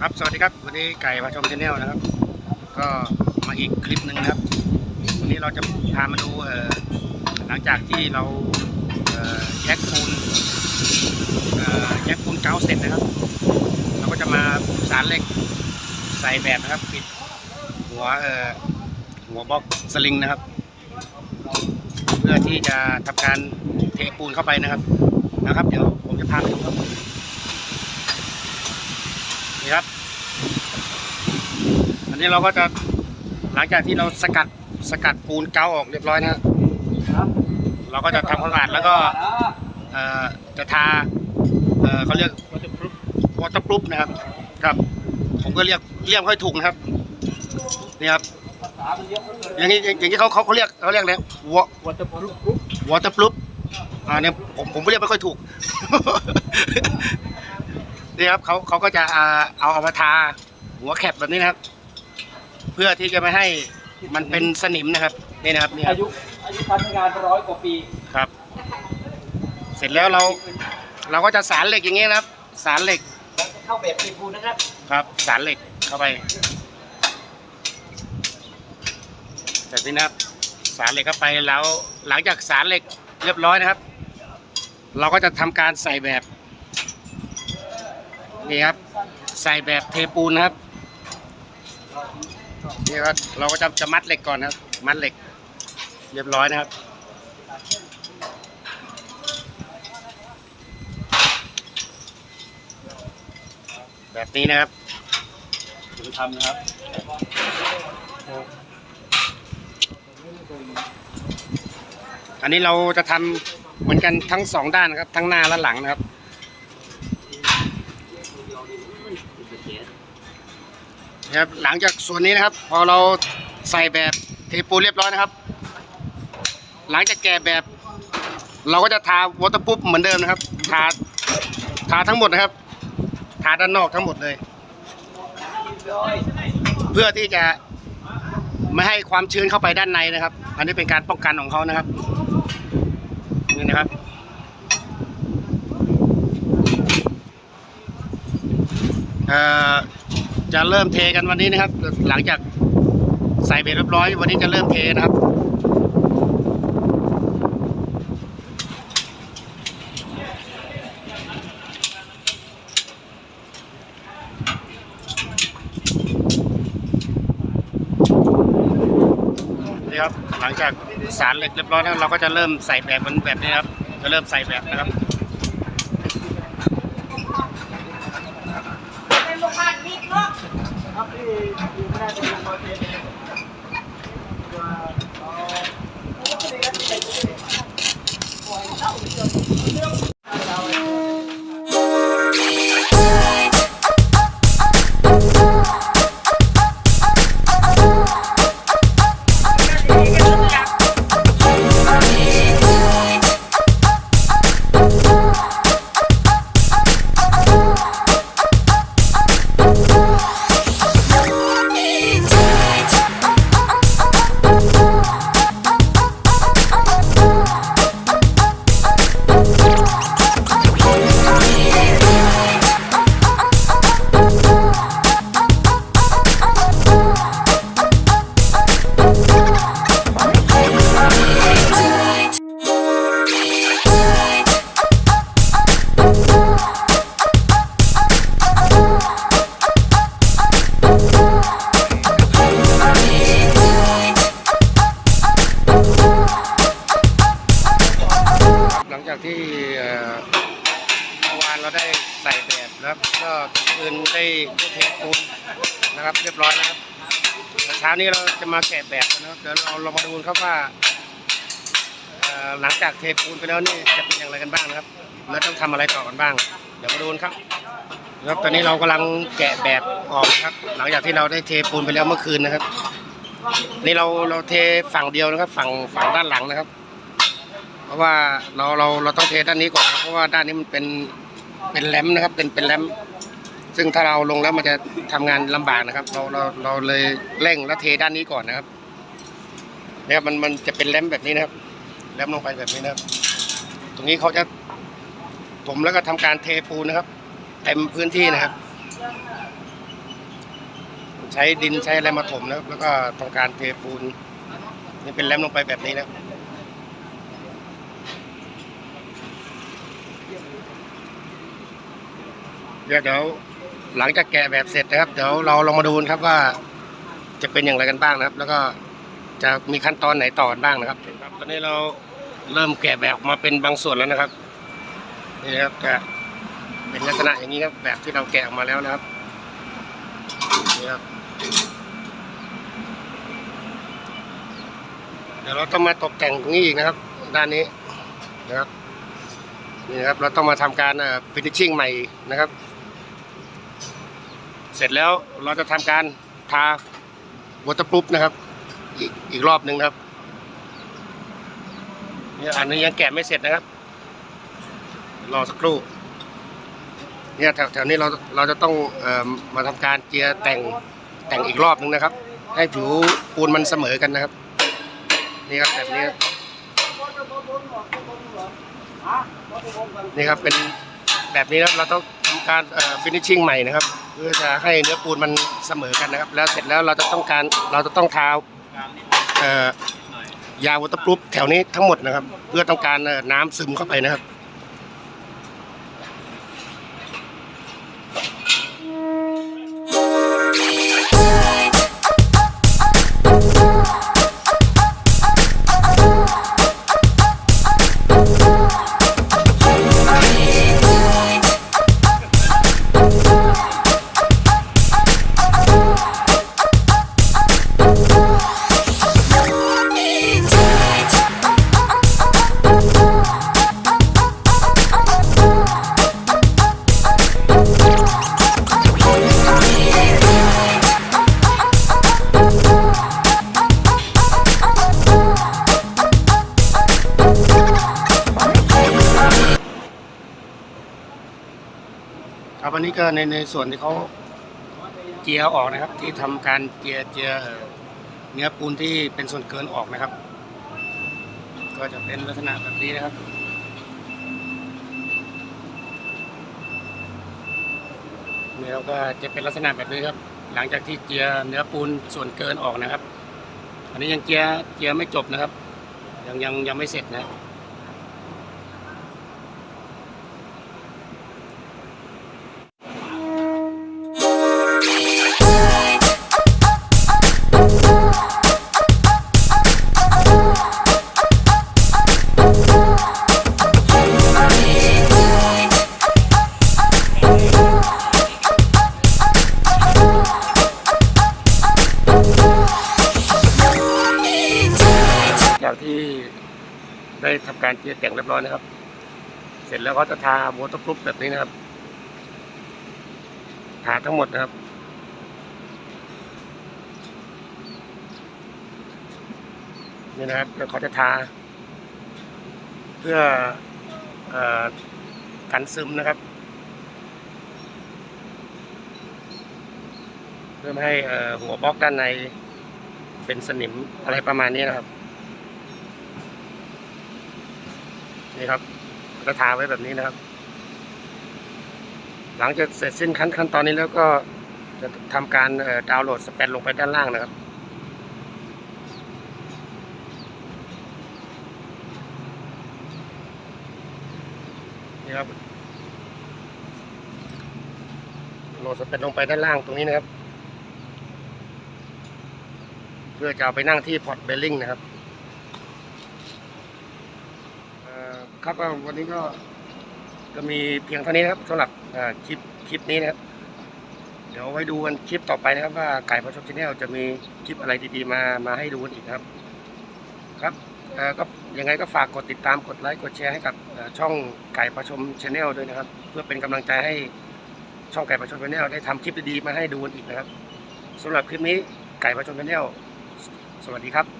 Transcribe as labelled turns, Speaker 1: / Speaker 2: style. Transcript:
Speaker 1: ครับสวัสดีครับวันนี้ไก่มาชมชาแนลนะครับ ก็มาอีกคลิปหนึ่งนะครับวันนี้เราจะพามาดูหลังจากที่เราแยกปูนแยกปูนเกาเสร็จนะครับ เราก็จะมาสารเหล็กใส่แบบนะครับปิดหัวหัวบล็อกสลิงนะครับ เพื่อที่จะทำการเทปูนเข้าไปนะครับนะครับ เดี๋ยวผมจะพาไปดูครับ นี่ครับ อันนี้เราก็จะหลังจากที่เราสกัดสกัดปูนเกาออกเรียบร้อยนะครับ เราก็จะทำความสะอาดแล้วก็เอ่อจะทาเอ่อเขาเรียกวอเตอร์พรูฟนะครับครับ ผมก็เรียกเรียกไม่ค่อยถูกนะครับนี่ครับอย่างนี้อย่างนี้เขาเขาเขาเรียกเขาเรียกอะไรวอ
Speaker 2: วอเตอร์พรูฟ
Speaker 1: วอเตอร์พรูฟอ่าเนี่ยผมผมเรียกไม่ค่อยถูก นี่ครับเขาเขาก็จะอ่าเอาเอามาทาหัวแคปแบบนี้นะครับ เพื่อที่จะไม่ให้มันเป็นสนิมนะครับนี่นะครับนี่ครั
Speaker 2: อา
Speaker 1: บ
Speaker 2: ยุอายุการใช้งานร้อยกว่าปี
Speaker 1: ครับ เสร็จแล้วเราเราก็จะสารเหล็กอย่างเงี้ยนะครับ สารเหล็ก
Speaker 2: เข้าแบบปีพูนะครับ
Speaker 1: ครับ สารเหล็กเข้าไปแบบนี้นะครับ สารเหล็กเข้าไปแล้ว หลังจากสารเหล็กเรียบร้อยนะครับ เราก็จะทำการใส่แบบ นี่ครับ ใส่แบบเทปูนนะครับนี่ครับเราก็จะจะมัดเหล็กก่อนนะครับ มัดเหล็ก เรียบร้อยนะครับแบบนี้นะครับ
Speaker 2: ผมทำนะครับ
Speaker 1: อันนี้เราจะทำเหมือนกันทั้งสองด้านนะครับ ทั้งหน้าและหลังนะครับ นะครับหลังจากส่วนนี้นะครับ พอเราใส่แบบเทปูเรียบร้อยนะครับ หลังจากแกะแบบ เราก็จะทาวอเตอร์ปุ๊บเหมือนเดิมนะครับ ทาทาทั้งหมดนะครับ ทาด้านนอกทั้งหมดเลย เพื่อที่จะไม่ให้ความชื้นเข้าไปด้านในนะครับ อันนี้เป็นการป้องกันของเขานะครับนี่นะครับเอ่อ จะเริ่มเทกันวันนี้นะครับ หลังจากใส่เบรเรียบร้อย วันนี้จะเริ่มเทนะครับนี่ครับหลังจากสารเหล็กเรียบร้อยแล้วเราก็จะเริ่มใส่แบบมันแบบนี้ครับ จะเริ่มใส่แบบนะครับ
Speaker 2: Okay. เมื่
Speaker 1: อวานเราได้ใส่แบบแล้วก็คืนได้เทปูนนะครับ เรียบร้อยนะครับเช้านี้เราจะมาแกะแบบนะครับเดี๋ยวเราเรามาดูครับว่าหลังจากเทปูนไปแล้วนี่จะเป็นอย่างไรกันบ้างนะครับ แล้วต้องทำอะไรต่อกันบ้าง เดี๋ยวมาดูครับครับตอนนี้เรากำลังแกะแบบออกนะครับ หลังจากที่เราได้เทปูนไปแล้วเมื่อคืนนะครับ นี่เราเราเทฝั่งเดียวนะครับ ฝั่งฝั่งด้านหลังนะครับ เพราะว่าเราเราเราต้องเทด้านนี้ก่อนครับเพราะว่าด้านนี้มันเป็น เป็นแรมนะครับ เป็นเป็นแรมซึ่งถ้าเราลงแล้วมันจะทำงานลำบากนะครับ เราเราเราเลยเร่งแล้วเทด้านนี้ก่อนนะครับเนี่ยมันมันจะเป็นแรมแบบนี้นะครับแรมลงไปแบบนี้นะครับ ตรงนี้เขาจะถมแล้วก็ทำการเทปูนนะครับเต็มพื้นที่นะครับ ใช้ดินใช้อะไรมาถมนะครับ แล้วก็ทำการเทปูนนี่เป็นแลมลงไปแบบนี้นะครับ เดี๋ยวเดี๋ยวหลังจากแกะแบบเสร็จนะครับ เดี๋ยวเราลองมาดูกันครับว่า จะเป็นอย่างไรกันบ้างนะครับ แล้วก็จะมีขั้นตอนไหนต่อกันบ้างนะครับ ตอนนี้เราเริ่มแกะแบบมาเป็นบางส่วนแล้วนะครับ นี่นะครับจะเป็นลักษณะอย่างนี้ครับ แบบที่เราแกะออกมาแล้วนะครับนี่ครับเดี๋ยวเราต้องมาตกแต่งตรงนี้อีกนะครับ ด้านนี้นะครับนี่นะครับเราต้องมาทำการฟินิชชิ่งใหม่นะครับ เสร็จแล้วเราจะทำการทาวอเตอร์พรูฟนะครับ อีกอีกรอบหนึ่งครับเนี่ยอันนี้ยังแกะไม่เสร็จนะครับ รอสักครู่เนี่ยแถวแถวนี้เราเราจะต้องออมาทำการเจียแต่งแต่งอีกรอบหนึ่งนะครับ ให้ผิวปูนมันเสมอกันนะครับ นี่ครับแบบนี้นี่ครับเป็นแบบนี้ครับเราต้อง ทำการฟินิชชิ่งใหม่นะครับ เพื่อจะให้เนื้อปูนมันเสมอกันนะครับ แล้วเสร็จแล้วเราจะต้องการเราจะต้องทาเอ่อยาวอเตอร์พรูฟแถวนี้ทั้งหมดนะครับ เพื่อต้องการน้ำซึมเข้าไปนะครับ ครับอันนี้ก็ในในส่วนที่เขาเจียออกนะครับ ที่ทำการเจียเจียเอ่อเนื้อปูนที่เป็นส่วนเกินออกนะครับ ก็จะเป็นลักษณะแบบนี้นะครับนี่เราก็จะเป็นลักษณะแบบนี้ครับ หลังจากที่เจียเนื้อปูนส่วนเกินออกนะครับ อันนี้ยังเจียเจียไม่จบนะครับ ยังยังยังไม่เสร็จนะ จากที่ได้ทำการเจียแต่งเรียบร้อยนะครับ เสร็จแล้วก็จะทาวอเตอร์พรูฟแบบนี้นะครับ ทาทั้งหมดนะครับ นี่นะครับแล้วเขาจะทา เพื่ออกันซึมนะครับ เพื่อไม่ให้หัวบล็อกด้านในเป็นสนิมอะไรประมาณนี้นะครับ นี่ครับจะทาไว้แบบนี้นะครับ หลังจากเสร็จสิ้นขั้นขั้นตอนนี้แล้วก็จะทำการดาวน์โหลดสเปนลงไปด้านล่างนะครับ นี่ครับ โหลดสเปนลงไปด้านล่างตรงนี้นะครับ เพื่อจะเอาไปนั่งที่พอร์ตเบลลิงนะครับ เอ่อ ครับวันนี้ก็ก็มีเพียงเท่านี้นะครับสำหรับคลิปคลิปนี้นะครับ เดี๋ยวไว้ดูกันคลิปต่อไปนะครับ ว่าไก่ประชมชาแนลจะมีคลิปอะไรดีๆมามาให้ดูกันอีกครับ ครับก็ยังไงก็ฝากกดติดตามกดไลค์กดแชร์ให้กับช่องไก่ประชมชาแนลด้วยนะครับ เพื่อเป็นกำลังใจให้ช่องไก่ประชมชาแนลได้ทำคลิปดีๆมาให้ดูกันอีกนะครับสำหรับคลิปนี้ไก่ประชมชาแนลสวัสดีครับ